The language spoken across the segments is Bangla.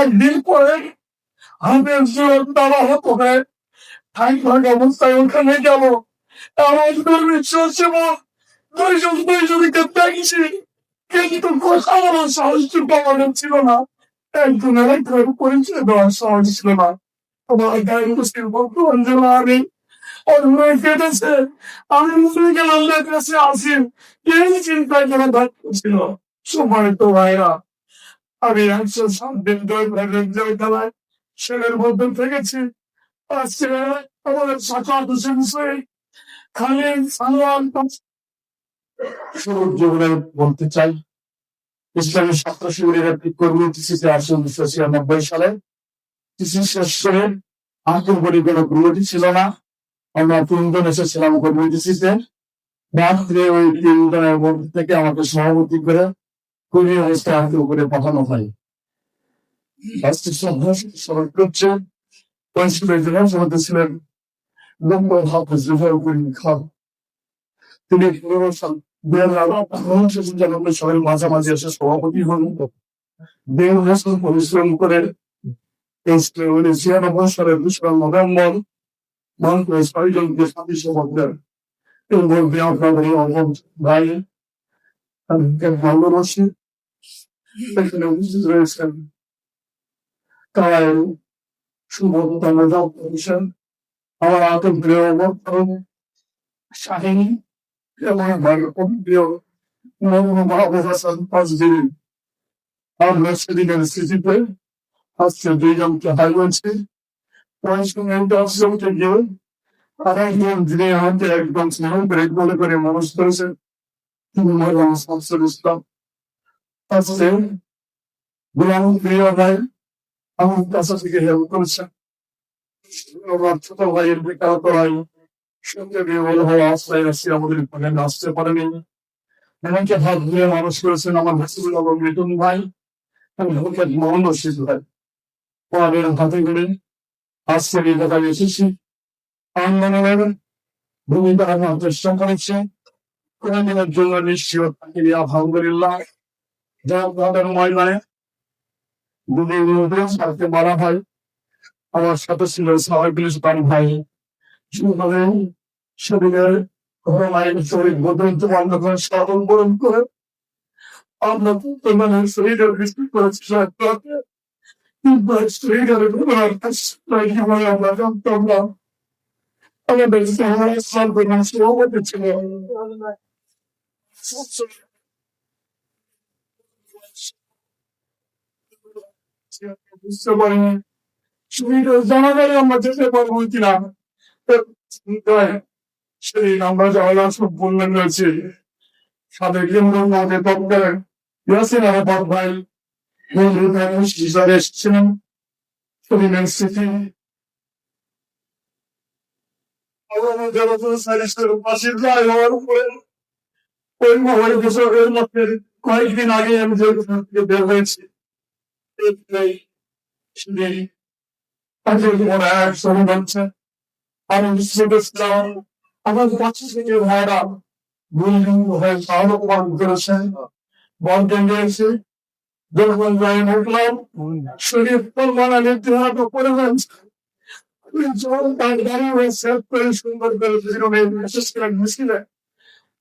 একদিন পরে আমাদের জোর তারা হতো ভাগ অবস্থায় ওখানে গেল। আমার বিশ্বাস ছিল দুইজন দুইজনকে দেখছি, কিন্তু আমার সাহস পাওয়ানো ছিল না। একজন আরেকজন পরিচয় দেওয়ার সাহস ছিল না। আমার গায়ে মুসলিম বন্ধু অঞ্জলা আমি। অন্য কেটেছে। আমি মনে গেলাম কাছে আসি এই চিন্তায় যেন ছিল সময় তো ভাইরা আমি একশো সাত দিন ধরে ছেলের মধ্যে থেকেছি। আজকে আমাদের সাকাত বলতে চাই, ইসলামী ছাত্র শিবিরের একটি কর্মী টিসিসি আটশো উনিশশো ছিয়ানব্বই সালে টিসিসি শেষ করে বলি কোনো কমিটি ছিল না। আমরা তিনজন এসেছিলাম কমিটিতে রাত্রে ওই তিনজনের মধ্যে থেকে আমাকে সভাপতি করে কর্মী অবস্থায় আঙ্কুর করে পাঠানো হয়। খান। তিনি সবাই সভাপতি হন। দেড় বছর পরিশ্রম করে ছিয়ানব্বই সালের দোসরা নভেম্বর মন্ত্রী ছয়জনকে সাথী ভাই এখানে উপস্থিত তাই শুভতম করেছেন আমার আতঙ্ক প্রিয় শাহিনী এবং আমার প্রিয় মোহাম্মদ হাসান পাঁচদিন আমরা সেদিনের স্মৃতিতে আজকে দুইজনকে হারিয়েছি পরিশ্রমটা অশ্রমকে গিয়ে আর একজন যিনি আমাকে একদম স্নেহ করে বলে করে মানুষ করেছে গোলাম প্রিয় ভাই আমার কাছে থেকে হেল্প আমার ছোট ভাইয়ের বেকারত্ব ভাই সঙ্গে বিয়ে হয়ে আশ্রয় আসছি আমাদের এখানে আসতে পারেনি। এমনকি হাত ধরে মানুষ করেছেন, আমার হাসিবুল মিটুন ভাই আমি মোহাম্মদ রশিদ ভাই পরের হাতে করে আজকে এই জায়গায় এসেছি। আন্দোলনের ভূমিকা রাখার চেষ্টা করেছে। কোরআনের জন্য নিশ্চয় আলহামদুলিল্লাহ। মধ্যে সাথে মারা হয়। আমার সাথে ছিল সাহেবুল ইসলাম ভাই। যেভাবে শরীরের শরীর বদন্ত বন্ধ করে স্মরণ বরণ করে মানে শরীরের আমরা জানতাম না। আমাদের বুঝতে পারিনি। শরীরের জানাজারে আমরা যেতে পারব কিনা? সেই আমরা যাওয়া সব বললেন রয়েছে। সাবেক আমাদের পক্ষে ইয়াসিন আহমদ ভাই হিসাবে এসেছিলেন শরীরের স্মৃতি কয়েকদিন আগে আমি বের হয়েছি আমার কাছে থেকে ভাইরা বিল্ডিং হয়ে সহরকম যখন যাই উঠলাম শরীর পরিমাণে নির্ধারণ করে জল তার হয়ে সেভ করে সুন্দর করে বিশেষ করে মিছিলে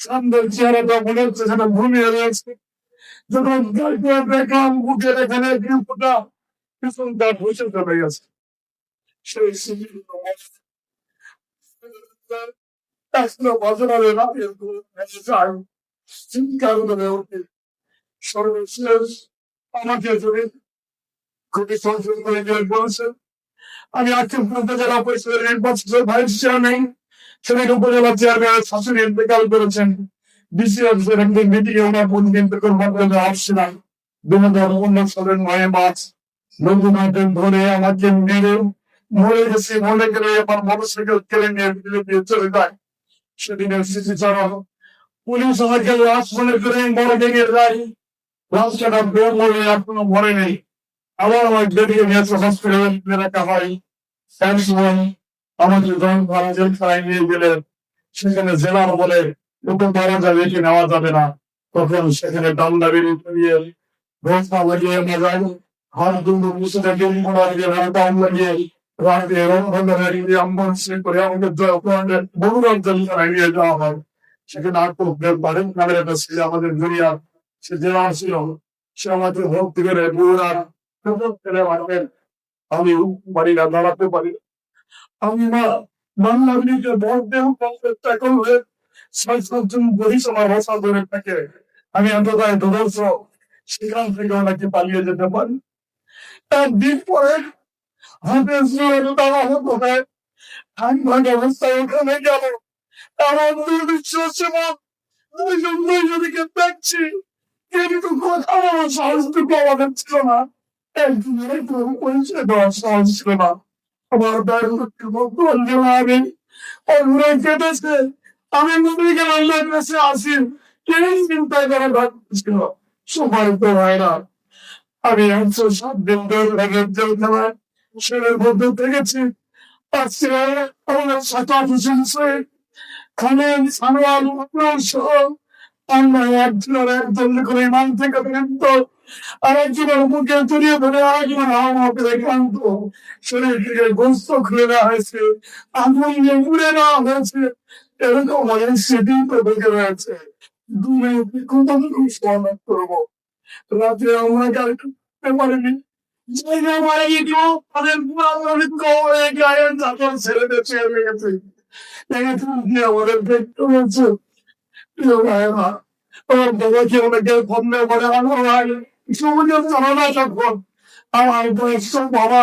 সুন্দর চেহারাটা মনে হচ্ছে যেন ঘুমিয়ে রয়েছে সর্বশেষ আমাকে যদি খুবই সংশোধন করে বলেছেন আমি আজকে উপজেলা পরিষদের নির্বাচিত ভাইস চেয়ারম্যান। সেদিন উপজেলা চেয়ারম্যান শাসন করেছেন ডিসি অফিসের একদিন মিটিংয়ে ওনার ইন্তেকাল মাধ্যমে আসছিলাম দু হাজার উনিশ সালের নয় মার্চ। রবীন্দ্রনাথের ধরে আমাকে মেরে, মরে গেছে মনে গেলে নিয়ে চলে যায়। সেদিনের স্মৃতিচারণ পুলিশ আমাকে লাশ মনে করে বড় ভেঙে যায়। লাশটা মরে এখনও মরে নেই। আবার আমার বেরিয়ে নিয়েছে হসপিটালে রাখা নিয়ে সেখানে জেলার বলে ওকে মারা যাবে কি নেওয়া যাবে না তখন সেখানে দামদা বেরিয়ে দিয়ে ভোসা লাগিয়ে মাজায় হারদুল মুসলিম মোড়ারিয়ে রাতাম লাগিয়ে রাতে রন্ধন লাগিয়ে আম্বান সিং করে আমাকে জয় করে মনোরঞ্জন জানিয়ে দেওয়া হয় সেখানে আটকের বাড়ির নামের একটা ছেলে আমাদের জড়িয়া সে জেলা ছিল সে আমাদের ভক্তি করে বুড়ার করে মারবেন আমি পারি না দাঁড়াতে পারি না। আমি না বাংলা মিডিয়াকে ভোট দেব চেষ্টা করলে ছয় আমি সেখান থেকে ওনাকে পালিয়ে যেতে পারি। একদিন পরে দাঁড়া হতো আমি অবস্থায় ওখানে গেল। দুইজনকে দেখছি। কিন্তু কথা বলার সাহসটুকু আমাদের ছিল না। একজনের কোনো সাহস ছিল না। আমার দায়িত্ব বললে আমি কেটেছে কাছে আসি। এই চিন্তা করা ভাবছিল হয় না। আমি একশো সাত দিন ধরে মধ্যে থেকেছি জড়িয়ে ধরে শরীর থেকে গোস্ত খুলে দেওয়া হয়েছে। আগুন দিয়ে উড়ে নেওয়া হয়েছে। এরকম অনেক স্মৃতি তো রয়েছে। দু মিনিট কতটুকু স্মরণ করব। রাতে আমরা করতে পারিনি মারা গিয়েছিল তাদের পুরাতন কবরে গায়ের চাকর ছেলেদের কি আমাদের দেখতে হচ্ছে প্রিয় ভাইরা আমার বাবাকে অনেকে ফোনে বলে, আমার ভাই, সমুদ্রের চলনা তখন আমার বয়স্ক বাবা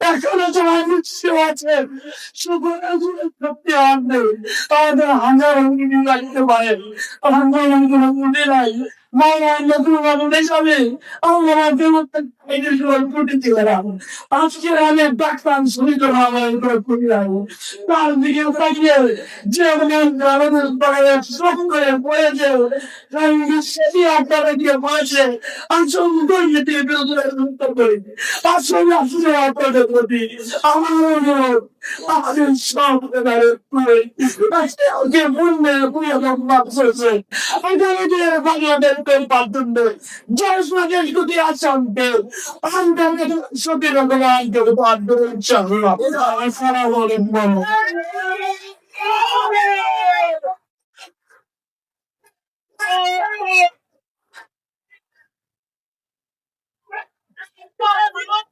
এখনও সবাই নিশ্চয় আছে আমাদের হাজার অঙ্গিনী লাগতে পারে হাজার অঙ্গিনী নাই। মায়ের নতুন মানুষ যাবে আমরা দেবতার খাইতে সবাই ফুটে দিলাম আজকে আমি ডাক্তার শরীর আমার করে করিলাম তার দিকে তাকিয়ে যে আমাদের পাড়ায় শ্রম করে পড়েছে সেটি আপনারা গিয়ে পড়েছে আসল দিয়ে বিরোধীরা উত্তর করি। আসলে আসলে আপনাদের প্রতি আমার অনুরোধ Ağzın şahlıları koy. Başta ki bunları bu yalan baksosu. Adana diye bana ben ben patındı. Çalışma geç kutu açandı. Andana şöyle kadar gibi patındı. Çağırma. Sana olayım bana. Bye, everyone.